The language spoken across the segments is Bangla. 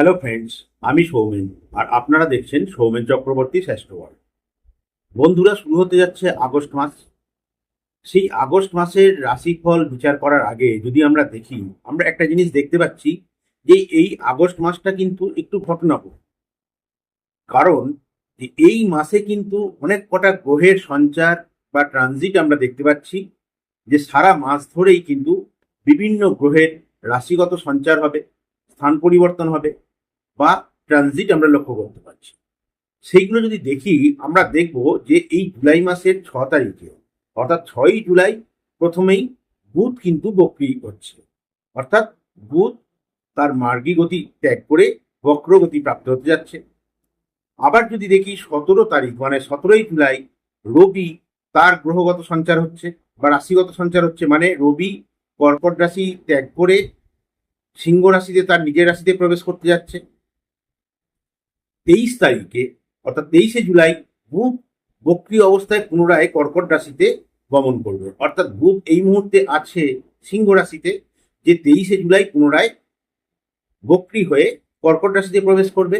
হ্যালো ফ্রেন্ডস আমি সৌমেন, আর আপনারা দেখছেন সৌমেন চক্রবর্তী শ্রেষ্ঠ ওয়ার্ল্ড বন্ধুরা, শুরু হতে যাচ্ছে আগস্ট মাস। সেই আগস্ট মাসের রাশিফল বিচার করার আগে যদি আমরা দেখি, আমরা একটা জিনিস দেখতে পাচ্ছি যে এই আগস্ট মাসটা কিন্তু একটু ঘটনাপূর্ণ। কারণ এই মাসে কিন্তু অনেক কটা গ্রহের সঞ্চার বা ট্রানজিট আমরা দেখতে পাচ্ছি, যে সারা মাস ধরেই কিন্তু বিভিন্ন গ্রহের রাশিগত সঞ্চার হবে, স্থান পরিবর্তন হবে। বা ট্রানজিট আমরা লক্ষ্য করতে পারছি। সেইগুলো যদি দেখি, আমরা দেখব যে এই জুলাই মাসের ছ তারিখে, অর্থাৎ ছয়ই জুলাই প্রথমেই বুধ কিন্তু বক্রি হচ্ছে। অর্থাৎ বুধ তার মার্গী গতি ত্যাগ করে বক্রগতি প্রাপ্ত হতে যাচ্ছে। আবার যদি দেখি সতেরো তারিখ মানে সতেরোই জুলাই, রবি তার গ্রহগত সঞ্চার হচ্ছে বা রাশিগত সঞ্চার হচ্ছে মানে রবি কর্কট রাশি ত্যাগ করে সিংহ রাশিতে তার নিজের রাশিতে প্রবেশ করতে যাচ্ছে। তেইশ তারিখে, অর্থাৎ তেইশে জুলাই বুধ বক্রি অবস্থায় পুনরায় কর্কট রাশিতে গমন করবে। অর্থাৎ বুধ এই মুহূর্তে আছে সিংহ রাশিতে, যে তেইশে জুলাই পুনরায় বক্রি হয়ে কর্কট রাশিতে প্রবেশ করবে।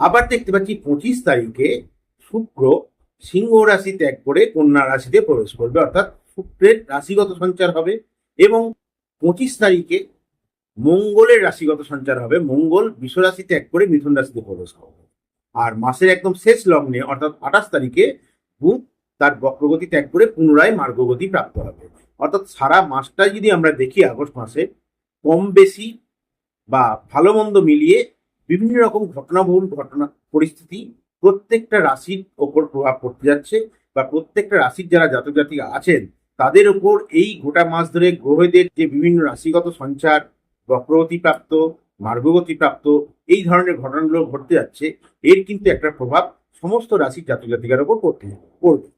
আবার দেখতে পাচ্ছি পঁচিশ তারিখে শুক্র সিংহ রাশি ত্যাগ করে কন্যা রাশিতে প্রবেশ করবে। অর্থাৎ শুক্রের রাশিগত সঞ্চার হবে এবং পঁচিশ তারিখে মঙ্গলের রাশিগত সঞ্চার হবে। মঙ্গল বিশ্বরাশি ত্যাগ করে মিথুন রাশিতে প্রবেশ করবে আর মাসের একদম শেষ লগ্নে, অর্থাৎ আঠাশ তারিখে বুধ তার বক্রগতি ত্যাগ করে পুনরায় মার্গগতি প্রাপ্ত হবে। অর্থাৎ সারা মাসটাই যদি আমরা দেখি আগস্ট মাসে, কম বেশি বা ভালো মন্দ মিলিয়ে বিভিন্ন রকম ঘটনাবহুল ঘটনা পরিস্থিতি প্রত্যেকটা রাশির ওপর প্রভাব পড়তে যাচ্ছে বা প্রত্যেকটা রাশির যারা জাতক জাতিকা আছেন, তাদের ওপর এই গোটা মাস ধরে গ্রহদের যে বিভিন্ন রাশিগত সঞ্চার বক্রগতি প্রাপ্ত মার্গগতি প্রাপ্ত এই ধরনের ঘটনাগুলো ঘটতে যাচ্ছে, এর কিন্তু একটা প্রভাব সমস্ত রাশির জাতক জাতিকার ওপর পড়তে পড়বে।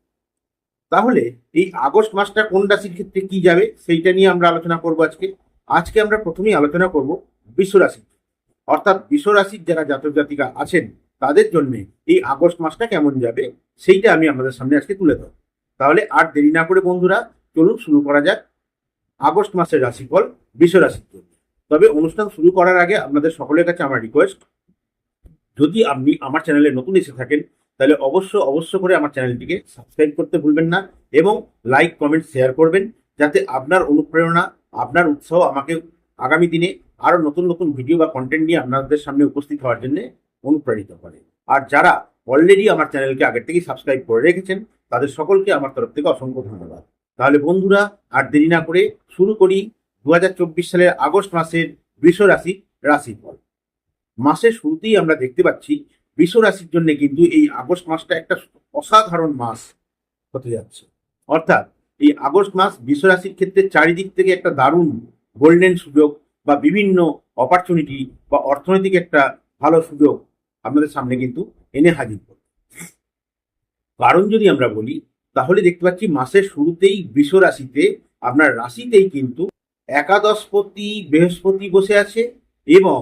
তাহলে এই আগস্ট মাসটা কোন রাশির ক্ষেত্রে কি যাবে, সেইটা নিয়ে আমরা আলোচনা করব আজকে। আজকে আমরা প্রথমেই আলোচনা করব বিশ্ব রাশি অর্থাৎ বিশ্ব রাশির যারা জাতক জাতিকা আছেন, তাদের জন্য এই আগস্ট মাসটা কেমন যাবে, সেইটা আমি আপনাদের সামনে আজকে তুলে ধরব। তাহলে আর দেরি না করে বন্ধুরা, চলুন শুরু করা যাক আগস্ট মাসের রাশিফল বিশ্ব রাশির জন্য। তবে অনুষ্ঠান শুরু করার আগে আপনাদের সকলের কাছে আমার রিকোয়েস্ট যদি আপনি আমার চ্যানেলে নতুন এসে থাকেন, তাহলে অবশ্য অবশ্য করে আমার চ্যানেলটিকে সাবস্ক্রাইব করতে ভুলবেন না এবং লাইক কমেন্ট শেয়ার করবেন যাতে আপনার অনুপ্রেরণা, আপনার উৎসাহ আমাকে আগামী দিনে আরও নতুন নতুন ভিডিও বা কন্টেন্ট নিয়ে আপনাদের সামনে উপস্থিত হওয়ার জন্য অনুপ্রাণিত করে। আর যারা অলরেডি আমার চ্যানেলকে আগের থেকেই সাবস্ক্রাইব করে রেখেছেন, তাদের সকলকে আমার তরফ থেকে অসংখ্য ধন্যবাদ। তাহলে বন্ধুরা, আর দেরি না করে শুরু করি দু হাজার চব্বিশ সালের আগস্ট মাসের বৃষ রাশি রাশিফল। মাসের শুরুতেই আমরা দেখতে পাচ্ছি বৃষ রাশির জন্য কিন্তু এই আগস্ট মাসটা একটা অসাধারণ মাস হতে যাচ্ছে। অর্থাৎ এই আগস্ট মাস বৃষ রাশির ক্ষেত্রে চারিদিক থেকে একটা দারুণ গোল্ডেন সুযোগ বা বিভিন্ন অপরচুনিটি বা অর্থনৈতিক একটা ভালো সুযোগ আপনাদের সামনে কিন্তু এনে হাজির করবে। কারণ যদি আমরা বলি, তাহলে দেখতে পাচ্ছি মাসের শুরুতেই বৃষ রাশিতে আপনার রাশিতেই কিন্তু একাদশপতি বৃহস্পতি বসে আছে এবং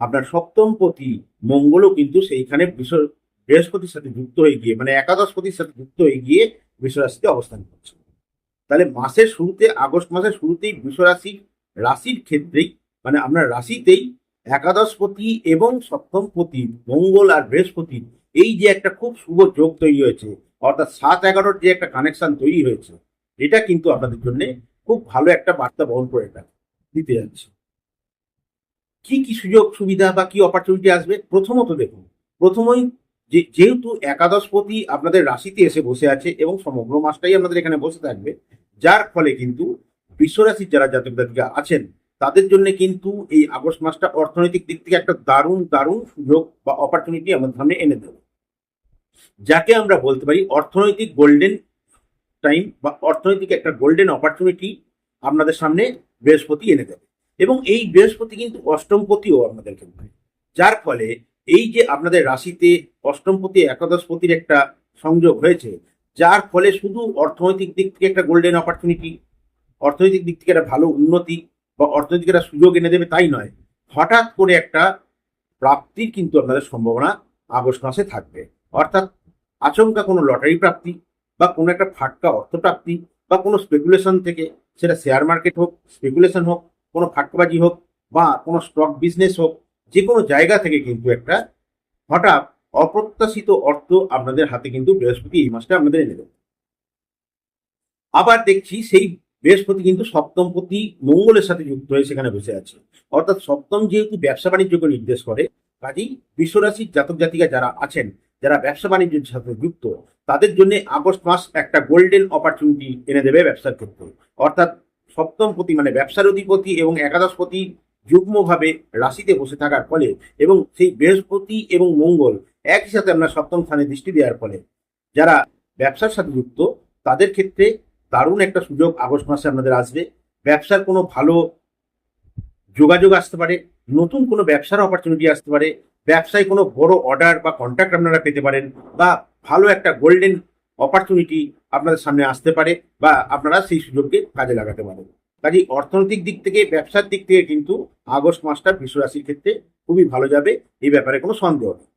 আপনার সপ্তমপতি মঙ্গলও কিন্তু সেইখানে বৃহস্পতির সাথে যুক্ত হয়ে গিয়ে মানে একাদশপতির সাথে যুক্ত হয়ে গিয়ে বৃষ রাশিতে অবস্থান করছে। তাহলে মাসের শুরুতে, আগস্ট মাসের শুরুতেই বৃষ রাশির রাশির ক্ষেত্রেই মানে আপনার রাশিতেই একাদশপতি এবং সপ্তমপতি মঙ্গল আর বৃহস্পতি, এই যে একটা খুব শুভ যোগ তৈরি হয়েছে, অর্থাৎ সাত এগারোর যে একটা কানেকশন তৈরি হয়েছে, এটা কিন্তু আপনাদের জন্য খুব ভালো একটা বার্তা বহন করে এটা দিতে যাচ্ছে। কি কি সুযোগ, সুবিধা বা কি অপরচুনিটি আসবে? প্রথমত দেখুন, প্রথমই যে, যেহেতু একাদশপতি আপনাদের রাশিতে এসে বসে আছে এবং সমগ্র মাসটাই আপনাদের এখানে বসে থাকবে, যার ফলে কিন্তু বিশ্বরাশির যারা জাতক জাতিকা আছেন, তাদের জন্য কিন্তু এই আগস্ট মাসটা অর্থনৈতিক দিক থেকে একটা দারুণ দারুণ সুযোগ বা অপরচুনিটি আমাদের সামনে এনে দেবে। যাকে আমরা বলতে পারি অর্থনৈতিক গোল্ডেন টাইম বা অর্থনৈতিক একটা গোল্ডেন অপরচুনিটি আপনাদের সামনে বৃহস্পতি এনে দেবে। এবং এই বৃহস্পতি কিন্তু অষ্টমপতিও আপনাদের ক্ষেত্রে যার ফলে এই যে আপনাদের রাশিতে অষ্টমপতি একাদশপতির একটা সংযোগ হয়েছে, যার ফলে শুধু অর্থনৈতিক দিক থেকে একটা গোল্ডেন অপরচুনিটি, অর্থনৈতিক দিক থেকে একটা ভালো উন্নতি বা অর্থনৈতিক একটা সুযোগ এনে দেবে তাই নয়, হঠাৎ করে একটা প্রাপ্তির কিন্তু আপনাদের সম্ভাবনা আগস্ট মাসে থাকবে। অর্থাৎ আচমকা কোনো লটারি প্রাপ্তি বা কোনো একটা ফাটকা অর্থ প্রাপ্তি বা কোনো স্পেকুলেশন থেকে সেটা শেয়ার মার্কেট হোক স্পেকুলেশন হোক, কোনো ফাটকাবাজি হোক বা কোনো স্টক বিজনেস হোক যে কোনো জায়গা থেকে কিন্তু একটা হঠাৎ অপ্রত্যাশিত অর্থ আপনাদের হাতে কিন্তু বৃহস্পতি এই মাসটা আপনাদের এনে দেবে। আবার দেখছি সেই বৃহস্পতি কিন্তু সপ্তমপতি মঙ্গলের সাথে যুক্ত হয়ে সেখানে বসে আছে। অর্থাৎ সপ্তম যেহেতু ব্যবসা বাণিজ্যকে নির্দেশ করে, কাজেই বিশ্বরাশির জাতক জাতিকা যারা আছেন যারা ব্যবসা বাণিজ্যের সাথে যুক্ত, তাদের জন্য আগস্ট মাস একটা গোল্ডেন অপরচুনিটি এনে দেবে ব্যবসার ক্ষেত্রে। অর্থাৎ সপ্তমপতি মানে ব্যবসার অধিপতি এবং একাদশপতি যুগ্মভাবে রাশিতে বসে থাকার ফলে এবং সেই বৃহস্পতি এবং মঙ্গল একই সাথে আমরা সপ্তম স্থানে দৃষ্টি দেওয়ার ফলে যারা ব্যবসার সাথে যুক্ত, তাদের ক্ষেত্রে দারুণ একটা সুযোগ আগস্ট মাসে আপনাদের আসবে। ব্যবসার কোনো ভালো যোগাযোগ আসতে পারে, নতুন কোনো ব্যবসার অপরচুনিটি আসতে পারে ব্যবসায় কোনো বড় অর্ডার বা কন্ট্রাক্ট আপনারা পেতে পারেন বা ভালো একটা গোল্ডেন অপরচুনিটি আপনাদের সামনে আসতে পারে বা আপনারা সেই সুযোগকে কাজে লাগাতে পারেন। কাজে অর্থনৈতিক দিক থেকে, ব্যবসার দিক থেকে কিন্তু আগস্ট মাসটা বিশ্বরাশির ক্ষেত্রে খুবই ভালো যাবে, এই ব্যাপারে কোনো সন্দেহ নেই।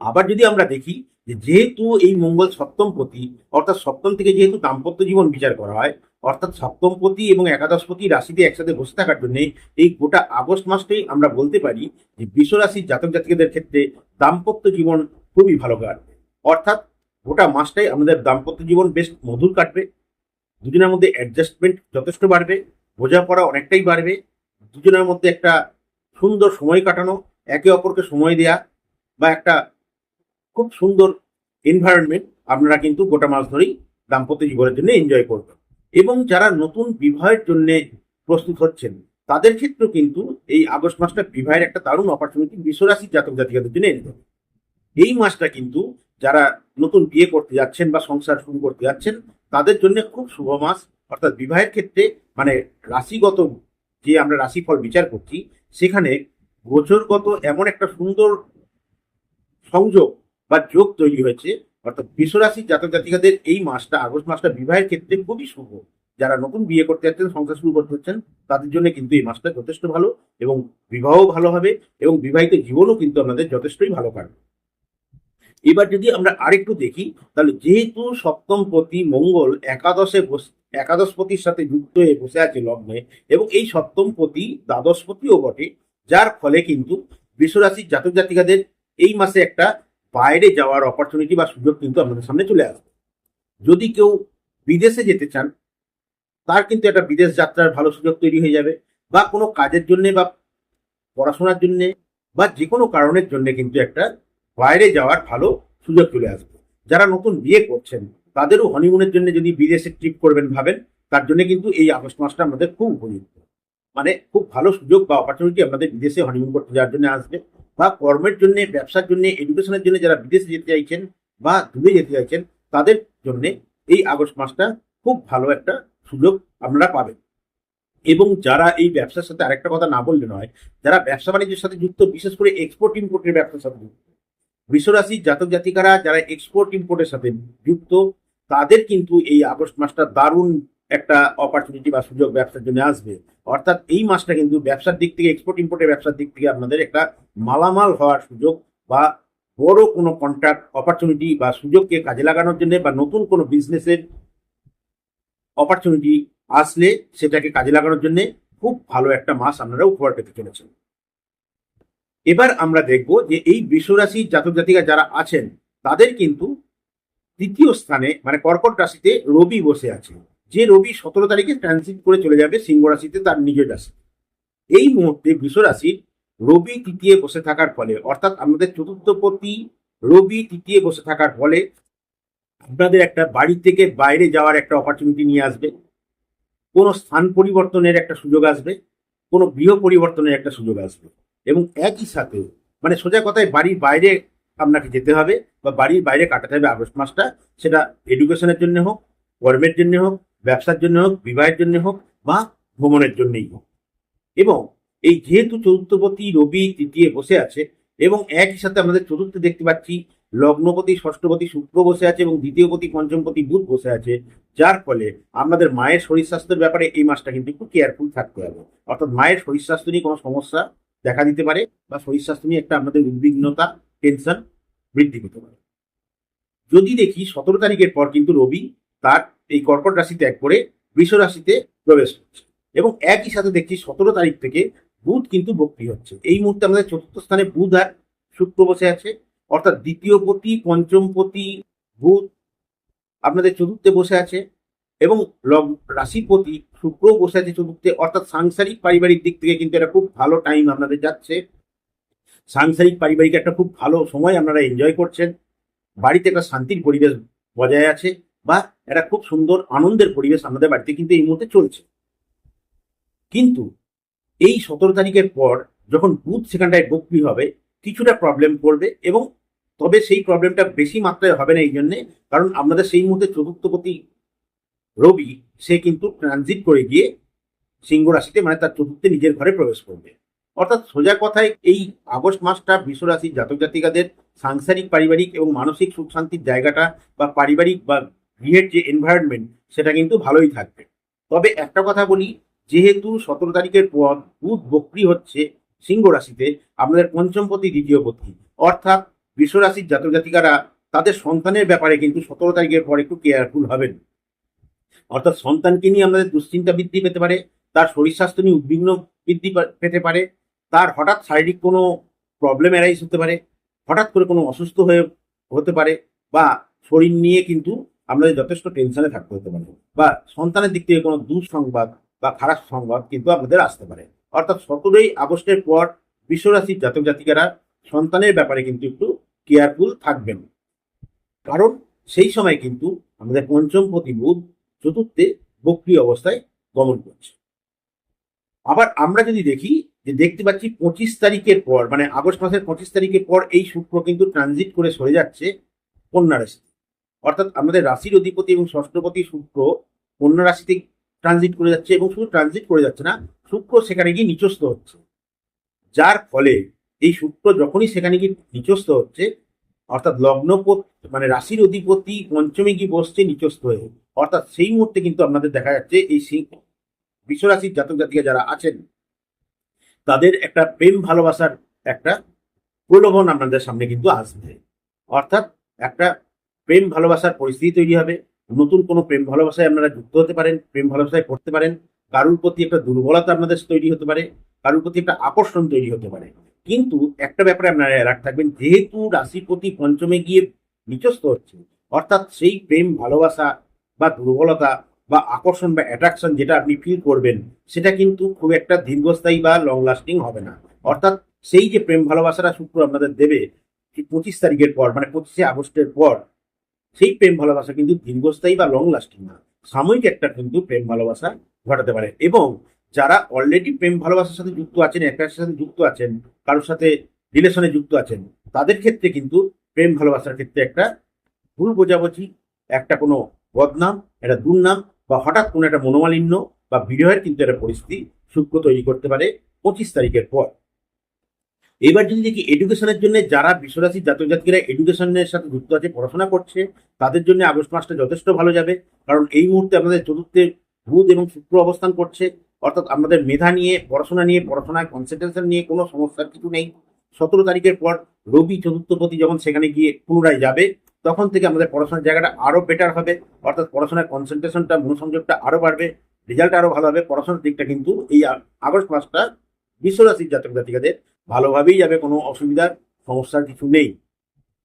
আবার যদি আমরা দেখি যেহেতু এই মঙ্গল সপ্তম প্রতি অর্থাৎ সপ্তম থেকে যেহেতু দাম্পত্য জীবন বিচার করা হয় অর্থাৎ সপ্তমপতি এবং একাদশপতি রাশিতে একসাথে বসে থাকার জন্য এই গোটা আগস্ট মাসটাই আমরা বলতে পারি যে বিশ্বরাশির জাতক জাতিকাদের ক্ষেত্রে দাম্পত্য জীবন খুবই ভালো কাটবে। অর্থাৎ গোটা মাসটাই আমাদের দাম্পত্য জীবন বেশ মধুর কাটবে। দুজনের মধ্যে অ্যাডজাস্টমেন্ট যথেষ্ট বাড়বে, বোঝাপড়া অনেকটাই বাড়বে। দুজনের মধ্যে একটা সুন্দর সময় কাটানো, একে অপরকে সময় দেয়া বা একটা খুব সুন্দর এনভায়রনমেন্ট আপনারা কিন্তু গোটা মাস ধরেই দাম্পত্য জীবনের জন্য এনজয় করবেন। এবং যারা নতুন বিবাহের জন্য প্রস্তুত হচ্ছেন, তাদের ক্ষেত্রেও কিন্তু এই আগস্ট মাসটা বিবাহের একটা দারুণ অপরচুনিটি বিশ্বরাশির জাতক জাতিকাদের জন্য এনে দেবে। এই মাসটা কিন্তু যারা নতুন বিয়ে করতে যাচ্ছেন বা সংসার শুরু করতে যাচ্ছেন, তাদের জন্য খুব শুভ মাস। অর্থাৎ বিবাহের ক্ষেত্রে মানে রাশিগত যে আমরা রাশিফল বিচার করছি, সেখানে গোচরগত এমন একটা সুন্দর সংযোগ বা যোগ তৈরি হয়েছে অর্থাৎ বিশ্বরাশির জাতক জাতিকাদের এই মাসটা, আগস্ট মাসটা বিবাহের ক্ষেত্রে খুবই শুভ। যারা নতুন বিয়ে করতে যাচ্ছেন, সংসার শুরু করতে হচ্ছেন তাদের জন্য কিন্তু এই মাসটা যথেষ্ট ভালো এবং বিবাহ ভালো হবে এবং বিবাহিত জীবনও কিন্তু আপনাদের যথেষ্টই ভালো কাটবে। এবার যদি আমরা আরেকটু দেখি, তাহলে যেহেতু সপ্তমপতি মঙ্গল একাদশে একাদশপতির সাথে যুক্ত হয়ে বসে আছে লগ্নে এবং এই সপ্তমপতি দ্বাদশপতিও বটে, যার ফলে কিন্তু বিশ্বরাশির জাতক জাতিকাদের এই মাসে একটা বাইরে যাওয়ার অপরচুনিটি বা সুযোগ কিন্তু আপনাদের সামনে চলে আসবে। যদি কেউ বিদেশে যেতে চান, তার কিন্তু একটা বিদেশ যাত্রার ভালো সুযোগ তৈরি হয়ে যাবে বা কোনো কাজের জন্য বা পড়াশোনার জন্য বা যে কোনো কারণের জন্য কিন্তু একটা বাইরে যাওয়ার ভালো সুযোগ চলে আসবে। যারা নতুন বিয়ে করছেন, তাদেরও হনিমুনের জন্য যদি বিদেশে ট্রিপ করবেন ভাবেন, তার জন্য কিন্তু এই আগস্ট মাসটা আমাদের খুব উপযুক্ত। মানে খুব ভালো সুযোগ বা অপরচুনিটি আপনাদের বিদেশে হনিমুন করতে যাওয়ার জন্য আসবে। বা কর্মের জন্য, ব্যবসার জন্য এডুকেশনের জন্য যারা বিদেশে যেতে চাইছেন বা দূরে যেতে চাইছেন, তাদের জন্য এই আগস্ট মাসটা খুব ভালো একটা সুযোগ আপনারা পাবেন। এবং যারা এই ব্যবসার সাথে আরেকটা কথা না বললে নয়, যারা ব্যবসা বাণিজ্যের সাথে যুক্ত, বিশেষ করে এক্সপোর্ট ইম্পোর্টের ব্যবসার সাথে যুক্ত বিশ্বরাশির জাতক, জাতিকারা যারা এক্সপোর্ট ইম্পোর্টের সাথে যুক্ত, তাদের কিন্তু এই আগস্ট মাসটা দারুণ একটা অপরচুনিটি বা সুযোগ ব্যবসার জন্য আসবে। অর্থাৎ এই মাসটা কিন্তু ব্যবসার দিক থেকে এক্সপোর্ট ইম্পোর্টের ব্যবসার দিক থেকে আপনাদের একটা মালামাল হওয়ার সুযোগ বা বড় কোনো কন্ট্রাক্ট অপরচুনিটি বা সুযোগকে কাজে লাগানোর জন্য বা নতুন কোনো বিজনেসের অপরচুনিটি আসলে সেটাকে কাজে লাগানোর জন্য খুব ভালো একটা মাস আপনারা উপহার পেতে চলেছেন। এবার আমরা দেখব যে এই বিশ্বরাশির জাতক জাতিকা যারা আছেন, তাদের কিন্তু তৃতীয় স্থানে মানে কর্কট রাশিতে রবি বসে আছে। যে রবি সতেরো তারিখে ট্রানজিট করে চলে যাবে সিংহ রাশিতে তার নিজের রাশি। এই মুহূর্তে বিশ্বরাশির রবি তৃতীয় বসে থাকার ফলে, অর্থাৎ আমাদের চতুর্থপতি রবি তৃতীয় বসে থাকার ফলে আপনাদের একটা বাড়ি থেকে বাইরে যাওয়ার একটা অপরচুনিটি নিয়ে আসবে। কোনো স্থান পরিবর্তনের একটা সুযোগ আসবে, কোনো গৃহ পরিবর্তনের একটা সুযোগ আসবে এবং একই সাথে মানে সোজা কথায় বাড়ির বাইরে আপনাকে যেতে হবে বা বাড়ির বাইরে কাটাতে হবে আগস্ট মাসটা, সেটা এডুকেশনের জন্য হোক কর্মের জন্য হোক ব্যবসার জন্য হোক, বিবাহের জন্য হোক বা ভ্রমণের জন্যই হোক। এবং এই যেহেতু চতুর্থপতি রবি তৃতীয় বসে আছে এবং একই সাথে আমাদের চতুর্থ দেখতে পাচ্ছি, লগ্নপতি, ষষ্ঠপতি শুক্র বসে আছে এবং দ্বিতীয়পতি, পঞ্চমপতি বুধ বসে আছে। যার ফলে আপনাদের মায়ের শরীর স্বাস্থ্যের ব্যাপারে এই মাসটা কিন্তু একটু কেয়ারফুল থাকতে হবে। অর্থাৎ মায়ের শরীর স্বাস্থ্য নিয়ে কোনো সমস্যা দেখা দিতে পারে বা শরীর স্বাস্থ্য নিয়ে একটা আপনাদের উদ্বিগ্নতা টেনশন বৃদ্ধি পেতে পারে। যদি দেখি সতেরো তারিখের পর কিন্তু রবি তার এই কর্কট রাশি ত্যাগ করে বৃষ রাশিতে প্রবেশ করছে। এবং একই সাথে দেখছি সতেরো তারিখ থেকে বুধ কিন্তু বক্রি হচ্ছে। এই মুহূর্তে আমাদের চতুর্থ স্থানে বুধ আর শুক্র বসে আছে। অর্থাৎ দ্বিতীয় পতি, পঞ্চম পতি, বুধ আপনাদের চতুর্থে বসে আছে। এবং লগ রাশিপতি শুক্র বসে আছে চতুর্থে। অর্থাৎ সাংসারিক পারিবারিক দিক থেকে কিন্তু এটা খুব ভালো টাইম আপনাদের যাচ্ছে। সাংসারিক পারিবারিক একটা খুব ভালো সময় আপনারা এনজয় করছেন। বাড়িতে একটা শান্তির পরিবেশ বজায় আছে। বা একটা খুব সুন্দর আনন্দের পরিবেশ আমাদের বাড়িতে কিন্তু এই মুহূর্তে চলছে। কিন্তু এই সতেরো তারিখের পর যখন বুধ সেখানটায় বক্রি হবে, কিছুটা প্রবলেম করবে এবং তবে সেই প্রবলেমটা বেশি মাত্রায় হবে না এই জন্যে, কারণ আপনাদের সেই মুহূর্তে চতুর্থপতি রবি, সে কিন্তু ট্রানজিট করে গিয়ে সিংহ রাশিতে মানে তার চতুর্থে নিজের ঘরে প্রবেশ করবে। অর্থাৎ সোজা কথায় এই আগস্ট মাসটা বিশ্ব রাশির জাতক জাতিকাদের সাংসারিক, পারিবারিক এবং মানসিক সুখ শান্তির জায়গাটা বা পারিবারিক বা গৃহের যে এনভায়রনমেন্ট সেটা কিন্তু ভালোই থাকবে। তবে একটা কথা বলি, যেহেতু সতেরো তারিখের পর বুধ বক্রি হচ্ছে সিংহ রাশিতে, আপনাদের পঞ্চমপতি দ্বিতীয় পতি, অর্থাৎ বিশ্ব রাশির জাতক জাতিকারা তাদের সন্তানের ব্যাপারে কিন্তু সতেরো তারিখের পর একটু কেয়ারফুল হবেন। অর্থাৎ সন্তানকে নিয়ে আমাদের দুশ্চিন্তা বৃদ্ধি পেতে পারে, তার শরীর স্বাস্থ্য নিয়ে উদ্বিগ্ন বৃদ্ধি পেতে পারে, তার হঠাৎ শারীরিক কোনো প্রবলেম অ্যারাইজ হতে পারে, হঠাৎ করে কোনো অসুস্থ হয়ে হতে পারে, বা শরীর নিয়ে কিন্তু আমাদের যথেষ্ট টেনশনে থাকতে হতে পারে, বা সন্তানের দিক থেকে কোনো দুঃসংবাদ বা খারাপ সংবাদ কিন্তু আমাদের আসতে পারে। অর্থাৎ সতেরোই আগস্টের পর বিশ্বরাশির জাতক জাতিকারা সন্তানের ব্যাপারে কিন্তু একটু কেয়ারফুল থাকবেন। কারণ সেই সময় কিন্তু আমাদের পঞ্চম প্রতি বুধ চতুর্থে বক্রি অবস্থায় গমন করছে। আবার আমরা যদি দেখি যে দেখতে পাচ্ছি পঁচিশ তারিখের পর মানে আগস্ট মাসের পঁচিশ তারিখের পর এই শুক্র কিন্তু ট্রানজিট করে সরে যাচ্ছে কন্যা রাশিতে। অর্থাৎ আমাদের রাশির অধিপতি এবং ষষ্ঠপতি শুক্র অন্য রাশিতে ট্রানজিট করে যাচ্ছে এবং শুধু ট্রানজিট করে যাচ্ছে না, শুক্র সেখানে গিয়ে নিচস্থ হচ্ছে। যার ফলে এই শুক্র যখনই সেখানে গিয়ে নিচস্থ হচ্ছে, অর্থাৎ লগ্নপত মানে রাশির অধিপতি পঞ্চমে গিয়ে বসছে, নিচস্থ হয়ে অর্থাৎ সেই মুহূর্তে কিন্তু আপনাদের দেখা যাচ্ছে এই বিশ্বরাশির জাতক জাতিকা যারা আছেন, তাদের একটা প্রেম ভালোবাসার একটা প্রলোভন আপনাদের সামনে কিন্তু আসবে অর্থাৎ একটা প্রেম ভালোবাসার পরিস্থিতি তৈরি হবে। নতুন কোনো প্রেম ভালোবাসায় আপনারা যুক্ত হতে পারেন, প্রেম ভালোবাসায় পড়তে পারেন। কারুর প্রতি একটা দুর্বলতা আপনাদের তৈরি হতে পারে, কারুর প্রতি একটা আকর্ষণ তৈরি হতে পারে। কিন্তু একটা ব্যাপারে আপনারা অ্যালার্ট থাকবেন, যেহেতু রাশিপতি পঞ্চমে গিয়ে নিচস্থ হচ্ছে, অর্থাৎ সেই প্রেম ভালোবাসা বা দুর্বলতা বা আকর্ষণ বা অ্যাট্রাকশন যেটা আপনি ফিল করবেন, সেটা কিন্তু খুব একটা দীর্ঘস্থায়ী বা লং লাস্টিং হবে না। অর্থাৎ সেই যে প্রেম ভালোবাসাটা শুক্র আপনাদের দেবে, পঁচিশ তারিখের পর মানে পঁচিশে আগস্টের পর সেই প্রেম ভালোবাসা কিন্তু দীর্ঘস্থায়ী বা লং লাস্টিং না। সাময়িক একটা কিন্তু প্রেম ভালোবাসা ঘটাতে পারে। এবং যারা অলরেডি প্রেম ভালোবাসার সাথে যুক্ত আছেন একার সাথে যুক্ত আছেন, কারোর সাথে রিলেশনে যুক্ত আছেন, তাদের ক্ষেত্রে কিন্তু প্রেম ভালোবাসার ক্ষেত্রে একটা ভুল বোঝাবুঝি, একটা কোনো বদনাম, একটা দুর্নাম বা হঠাৎ কোনো একটা মনোমালিন্য বা বিরহের কিন্তু একটা পরিস্থিতি শুক্র তৈরি করতে পারে পঁচিশ তারিখের পর। এবার যদি দেখি এডুকেশনের জন্য যারা বিশ্বরাশির জাতক জাতিরা এডুকেশনের সাথে যুক্ত আছে, পড়াশোনা করছে, তাদের জন্য আগস্ট মাসটা যথেষ্ট ভালো যাবে। কারণ এই মুহূর্তে আমাদের চতুর্থে বুধ এবং শুক্র অবস্থান করছে। অর্থাৎ আমাদের মেধা নিয়ে, পড়াশোনা নিয়ে, পড়াশোনায় কনসেন্ট্রেশন নিয়ে কোনো সমস্যার কিছু নেই। সতেরো তারিখের পর রবি চতুর্থপতি যখন সেখানে গিয়ে পুনরায় যাবে, তখন থেকে আমাদের পড়াশোনার জায়গাটা আরও বেটার হবে। অর্থাৎ পড়াশোনার কনসেন্ট্রেশনটা মনোসংযোগটা আরও বাড়বে রেজাল্ট আরও ভালো হবে। পড়াশোনার দিকটা কিন্তু এই আগস্ট মাসটা বিশ্বরাশির জাতক জাতিকাদের ভালোভাবেই যাবে, কোনো অসুবিধার সমস্যার কিছু নেই।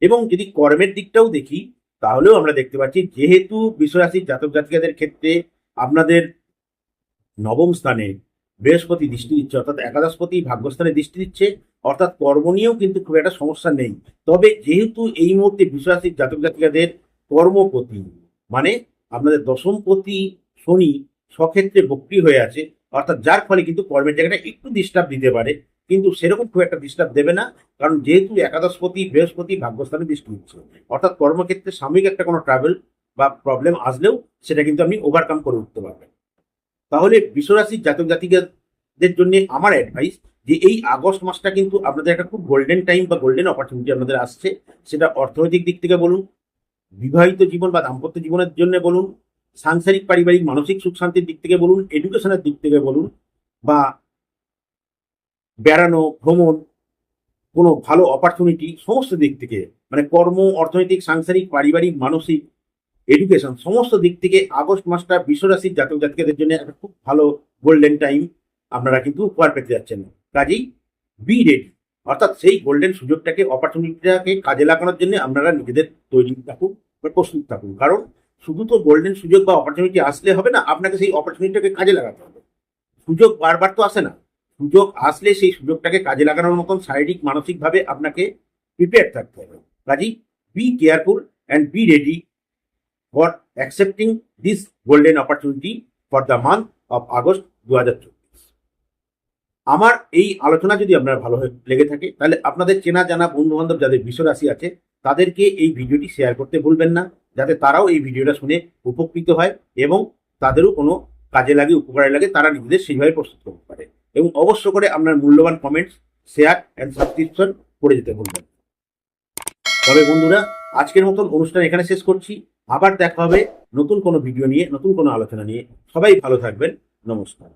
এবং যদি কর্মের দিকটাও দেখি, তাহলেও আমরা দেখতে পাচ্ছি, যেহেতু বিশ্বরাশির জাতক জাতিকাদের ক্ষেত্রে আপনাদের নবম স্থানে বৃহস্পতি দৃষ্টি দিচ্ছে, অর্থাৎ একাদশপতি ভাগ্যস্থানে দৃষ্টি দিচ্ছে, অর্থাৎ কর্ম নিয়েও কিন্তু খুব একটা সমস্যা নেই। তবে যেহেতু এই মুহূর্তে বিশ্বরাশির জাতক জাতিকাদের কর্মপতি মানে আপনাদের দশমপতি শনি সক্ষেত্রে বক্রি হয়ে আছে, অর্থাৎ যার ফলে কিন্তু কর্মের জায়গাটা একটু ডিস্টার্ব দিতে পারে। কিন্তু সেরকম খুব একটা ডিস্টার্ব দেবে না, কারণ যেহেতু একাদশপতি, বৃহস্পতি ভাগ্যস্থানে দৃষ্টি দিচ্ছে। অর্থাৎ কর্মক্ষেত্রে সাময়িক একটা কোনো ট্রাভেল বা প্রবলেম আসলেও সেটা কিন্তু আপনি ওভারকাম করে উঠতে পারবেন। তাহলে বিশ্বরাশির জাতক জাতিকাদের জন্য আমার অ্যাডভাইস যে এই আগস্ট মাসটা কিন্তু আপনাদের একটা খুব গোল্ডেন টাইম বা গোল্ডেন অপরচুনিটি আপনাদের আসছে, সেটা অর্থনৈতিক দিক থেকে বলুন, বিবাহিত জীবন বা দাম্পত্য জীবনের জন্য বলুন, সাংসারিক, পারিবারিক, মানসিক সুখ শান্তির দিক থেকে বলুন এডুকেশনের দিক থেকে বলুন, বা বেড়ানো, ভ্রমণ, কোনো ভালো অপরচুনিটি সমস্ত দিক থেকে মানে কর্ম, অর্থনৈতিক, সাংসারিক, পারিবারিক, মানসিক এডুকেশন সমস্ত দিক থেকে আগস্ট মাসটা বিশ্বরাশির জাতক জাতিকাদের জন্য একটা খুব ভালো গোল্ডেন টাইম আপনারা কিন্তু উপহার পেতে যাচ্ছেন। কাজেই বি রেডি অর্থাৎ সেই গোল্ডেন সুযোগটাকে অপরচুনিটিটাকে কাজে লাগানোর জন্য আপনারা নিজেদের তৈরি থাকুন বা প্রস্তুত থাকুন। কারণ শুধু তো গোল্ডেন সুযোগ বা অপরচুনিটি আসলে হবে না, আপনাকে সেই অপরচুনিটিটাকে কাজে লাগাতে হবে। সুযোগ বারবার তো আসে না। সুযোগ আসলে সেই সুযোগটাকে কাজে লাগানোর মতন শারীরিক, মানসিকভাবে আপনাকে প্রিপেয়ার থাকতে হবে। কাজেই be careful and be ready for accepting this golden opportunity for the month of August দু হাজার চব্বিশ। আমার এই আলোচনা যদি আপনার ভালো লেগে থাকে, তাহলে আপনাদের চেনা জানা বন্ধু বান্ধব যাদের বিশ্বরাশি আছে, তাদেরকে এই ভিডিওটি শেয়ার করতে ভুলবেন না, যাতে তারাও এই ভিডিওটা শুনে উপকৃত হয় এবং তাদেরও কোনো কাজে লাগে, উপকারে লাগে, তারা নিজেদের সেইভাবে প্রস্তুত করতে পারে। এবং অবশ্য করে আপনার মূল্যবান কমেন্টস শেয়ার অ্যান্ড সাবস্ক্রিপশন করে যেতে ভুলবেন তবে বন্ধুরা, আজকের মতন অনুষ্ঠান এখানে শেষ করছি। আবার দেখা হবে নতুন কোনো ভিডিও নিয়ে, নতুন কোনো আলোচনা নিয়ে। সবাই ভালো থাকবেন। নমস্কার।